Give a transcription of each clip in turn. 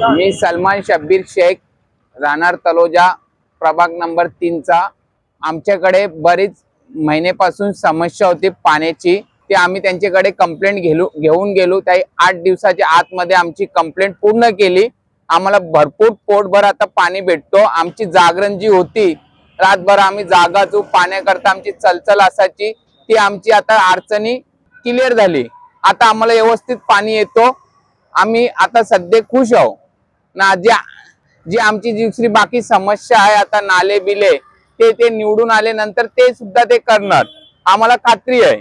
मी सलमान शब्बीर शेख राहणार तलोजा प्रभाग नंबर तीनचा. आमच्याकडे बरीच महिन्यापासून समस्या होती पाण्याची. ती आम्ही त्यांच्याकडे कंप्लेंट घेलो घेऊन गेलो. त्या आठ दिवसाच्या आतमध्ये आमची कंप्लेंट पूर्ण केली. आम्हाला भरपूर पोटभर आता पाणी भेटतो. आमची जागरण जी होती रातभर आम्ही जागा जो पाण्याकरता आमची चलचल असायची ती आमची आता अडचणी क्लिअर झाली. आता आम्हाला व्यवस्थित पाणी येतो. आम्ही आता सध्या खुश आहोत. ना जे जी आमची दुसरी बाकी समस्या आहे आता नाले बिले ते ते निवडून आले नंतर ते सुद्धा ते करणार. आम्हाला खात्री आहे.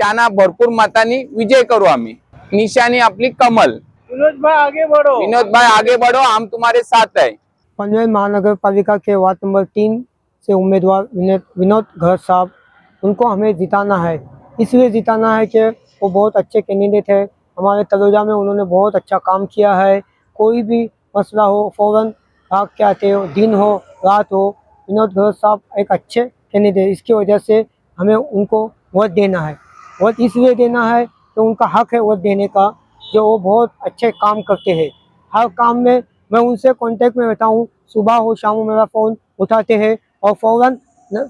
त्यांना भरपूर मतांनी विजय करू आम्ही. निशाणी आपली कमल. विनोद भाई आगे बढ़ो. विनोद भाई आगे बढ़ो हम तुम्हारे साथ है पनवेल महानगर पालिका के वार्ड नंबर तीन से उम्मीदवार विनोद विनोद घर साहब उनको हमें जिताना है। इसलिए जिताना है कि वो बहुत अच्छे कैंडिडेट है। हमारे तलोजा में उन्होंने बहुत अच्छा काम किया है। कोई भी मसला हो, फ़ौरन भाग के आते हो, दिन हो, रात हो, विनोद घर साहब एक अच्छे कैंडिडेट इसकी वजह से हमें उनको वोट देना है। वोट इसलिए देना है तो उनका हक है वोट देने का, जो वो बहुत अच्छे काम करते हैं। हर काम में मैं उनसे कांटेक्ट में रहता हूँ। सुबह हो, शाम मेरा फ़ोन उठाते हैं और फ़ौरन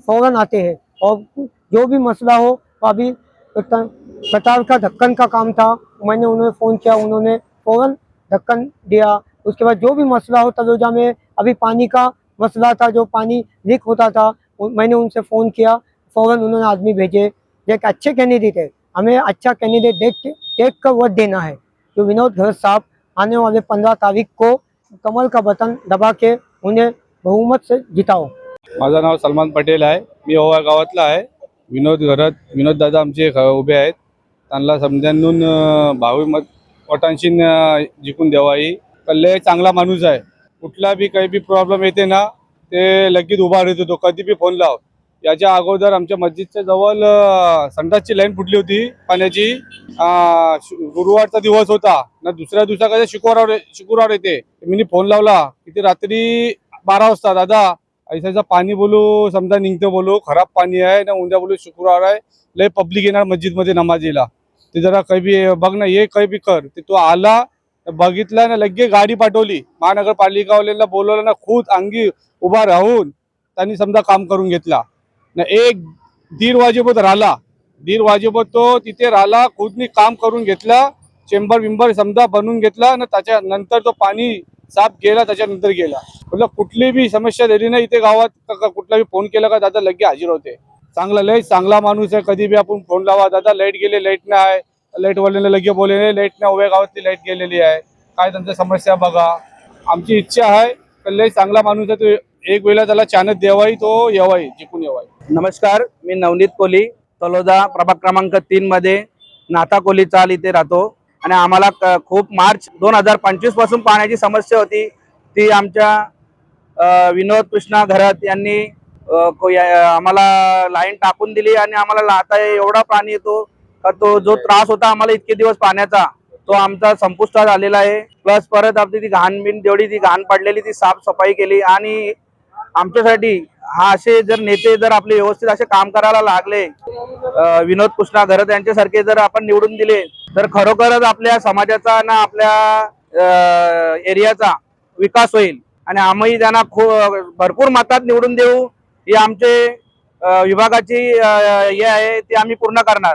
फ़ौरन आते हैं। और जो भी मसला हो, अभी कतार का ढक्कन का काम था। मैंने उन्हें फ़ोन किया, उन्होंने फ़ौरन ढक्कन दिया। उसके बाद जो भी मसला हो तलोजा में अभी पानी का मसला था जो पानी लीक होता था मैंने उनसे फ़ोन किया फौरन उन्होंने आदमी भेजे। देख एक अच्छे कैंडिडेट है हमें अच्छा कैंडिडेट देख के देख कर वोट देना है। जो विनोद घर साहब आने वाले पंद्रह तारीख को कमल का बटन दबा के उन्हें बहुमत से जिताओ। माझं नाव सलमान पटेल आहे मी ओवा गावातला आहे. विनोद घरात विनोद दादा आमचे उभे आहेत. त्यांना समजांनून भावी मत पोटांशी जिंकून द्यावा ही कल्ले चांगला माणूस आहे. कुठला बी काही बी प्रॉब्लेम येते ना ते लगेच उभा राहत तो. कधी बी फोन लाव. याच्या अगोदर आमच्या मस्जिदच्या जवळ संडासची लाईन फुटली होती पाण्याची. गुरुवारचा दिवस होता. ना दुसऱ्या दिवसा कसं शुक्रवार शुक्रवार येते. मी फोन लावला. किती रात्री बारा वाजता दादा ऐसा पाणी बोलू समजा निघतं बोलू खराब पाणी आहे ना उद्या बोलू शुक्रवार आहे. लय पब्लिक येणार मस्जिदमध्ये नमाजीला. ते जरा काही बी बघ ना ये काही बी कर. ते तो आला बघितलं ना लगे गाडी पाठवली. महानगरपालिकावाल्यांना बोलवलं ना खुद अंगी उभा राहून त्यांनी समजा काम करून घेतला. ना एक दीड वाजेपर्यंत राहिला. दीड वाजेपर्यंत तो तिथे राहिला खुदनी काम करून घेतला चेंबर विंबर समजा बनवून घेतला ना त्याच्यानंतर तो पाणी साफ गेला त्याच्यानंतर गेला. म्हटलं कुठली बी समस्या दिली नाही इथे गावात का- कुठला बी फोन केला का दादा लगे हजर होते. चांगला लय चांगला माणूस आहे कधी बी आपण फोन लावा दादा लाइट गेले लाइट नाही. आहे लाइट लगे बोलले लाइट नाही उभ्या गावातली लाइट गेलेली आहे. काय त्यांच्या समस्या बघा. आमची इच्छा आहे तर लय चांगला माणूस आहे तो. एक वेळेला त्याला चानत देवाई तो येवाई जिंकून येवाई. नमस्कार मी नवनीत कोली तलोदा प्रभाग क्रमांक तीन मध्ये नाता कोली चाल इथे राहतो. आणि आम्हाला खूप मार्च दोन हजार पंचवीसपासून पाण्याची समस्या होती. ती आमच्या विनोद कृष्णा घरात यांनी को- आम्हाला लाईन टाकून दिली आणि आम्हाला आता एवढा पाणी येतो. का तो जो त्रास होता आम्हाला इतके दिवस पाण्याचा तो आमचा संपुष्टात आलेला आहे. प्लस परत आपली ती घाण बिन जेवढी ती घाण पडलेली ती साफसफाई केली. आणि आमच्यासाठी हा असे जर नेते जर आपले व्यवस्थित असे काम करायला लागले विनोद कृष्णा घरत यांच्यासारखे जर आपण निवडून दिले तर खरोखरच आपल्या समाजाचा ना आपल्या एरियाचा विकास होईल. आणि आम्ही त्यांना खू- भरपूर मतात निवडून देऊ ही आमचे विभागाची हे आहे ती आम्ही पूर्ण करणार.